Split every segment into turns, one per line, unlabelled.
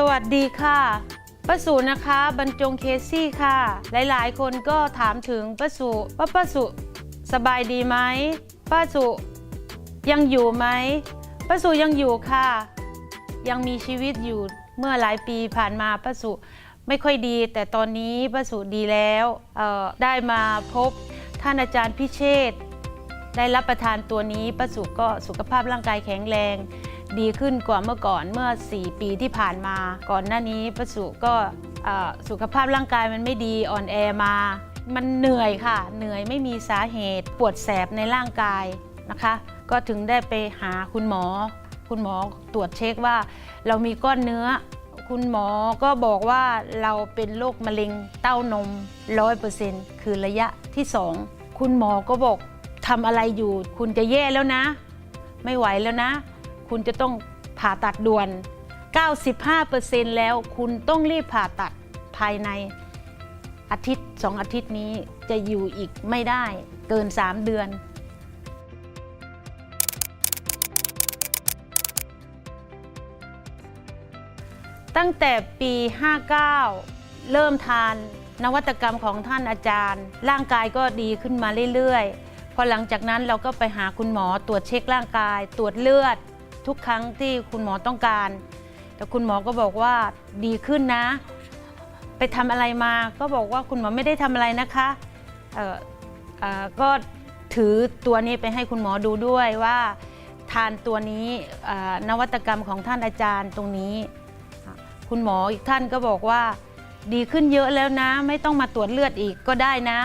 สวัสดีค่ะป้าสุนะคะบรรจงเคซี่ค่ะ หลายๆ คนก็ถามถึงป้าสุว่าป้าสุสบายดีไหมป้าสุยังอยู่ไหมป้าสุยังอยู่ค่ะ ยังมีชีวิตอยู่เมื่อหลายปีผ่านมาป้าสุไม่ค่อยดี แต่ตอนนี้ป้าสุดีแล้วได้มาพบท่านอาจารย์พิเชษได้รับประทานตัวนี้ป้าสุก็สุขภาพร่างกายแข็งแรง ดีขึ้นกว่าเมื่อก่อนเมื่อ 4 ปีที่ผ่านมา ก่อนหน้านี้ประสุก็สุขภาพร่างกายมันไม่ดีอ่อนแอมา มันเหนื่อยค่ะ เหนื่อยไม่มีสาเหตุ ปวดแสบในร่างกายนะคะ ก็ถึงได้ไปหาคุณหมอ คุณหมอตรวจเช็คว่า เรามีก้อนเนื้อ คุณหมอก็บอกว่าเราเป็นโรคมะเร็งเต้านมร้อยเปอร์เซ็นต์คือระยะที่สองคุณหมอก็บอกทำอะไรอยู่ คุณจะแย่แล้วนะ ไม่ไหวแล้วนะ คุณจะต้องผ่าตัดด่วน 95%แล้วคุณต้องรีบผ่าตัดภายในอาทิตย์สองอาทิตย์นี้จะอยู่อีกไม่ได้เกิน 3 เดือนตั้งแต่ปี 59 เริ่มทานนวัตกรรมของท่านอาจารย์ ร่างกายก็ดีขึ้นมาเรื่อยๆ พอหลังจากนั้นเราก็ไปหาคุณหมอตรวจเช็คร่างกาย ตรวจเลือด ทุกครั้งที่คุณหมอต้องการ แต่คุณหมอก็บอกว่าดีขึ้นนะ ไปทำอะไรมาก็บอกว่าคุณหมอไม่ได้ทำอะไรนะคะเออเออก็ถือตัวนี้ไปให้คุณหมอดูด้วยว่าทานตัวนี้นวัตกรรมของท่านอาจารย์ตรงนี้ คุณหมออีกท่านก็บอกว่า ดีขึ้นเยอะแล้วนะ ไม่ต้องมาตรวจเลือดอีกก็ได้นะ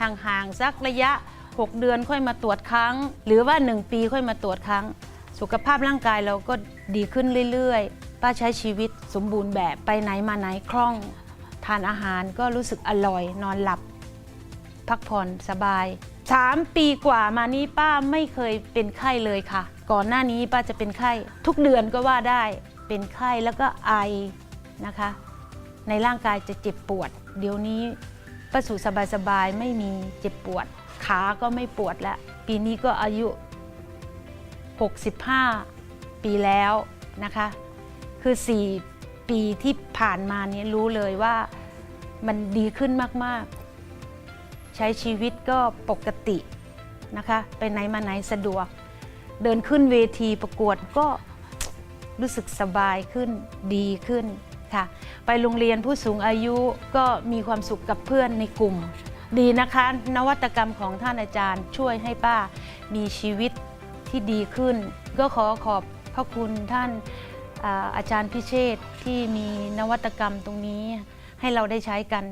ห่างๆสักระยะ 6 เดือนค่อยมาตรวจครั้ง หรือว่า 1 ปีค่อยมาตรวจครั้ง สุขภาพร่างกายเราก็ดีขึ้นเรื่อยๆ ป้าใช้ชีวิตสมบูรณ์แบบไปไหนมาไหนคล่อง ทานอาหารก็รู้สึกอร่อย นอนหลับ พักผ่อนสบาย 3 ปีกว่ามานี้ป้าไม่เคยเป็นไข้เลยค่ะ ก่อนหน้านี้ป้าจะเป็นไข้ทุกเดือนก็ว่าได้ เป็นไข้แล้วก็ไอนะคะ ในร่างกายจะเจ็บปวด เดี๋ยวนี้ป้าสู่สบายๆไม่มีเจ็บปวด ขาก็ไม่ปวดแล้วปีนี้ก็อายุ 65 ปีแล้วนะคะ คือ 4 ปีที่ผ่านมานี้รู้เลยว่ามันดีขึ้นมาก ๆ ใช้ชีวิตก็ปกตินะคะ ไปไหนมาไหนสะดวก เดินขึ้นเวทีประกวดก็รู้สึกสบายขึ้นดีขึ้นค่ะ ไปโรงเรียนผู้สูงอายุก็มีความสุขกับเพื่อนในกลุ่ม ดีนะคะ นวัตกรรมของท่านอาจารย์ช่วยให้ป้ามีชีวิต ที่ดีขึ้น ก็ขอขอบพระคุณท่านอาจารย์พิเชษที่มีนวัตกรรมตรงนี้ให้เราได้ใช้กัน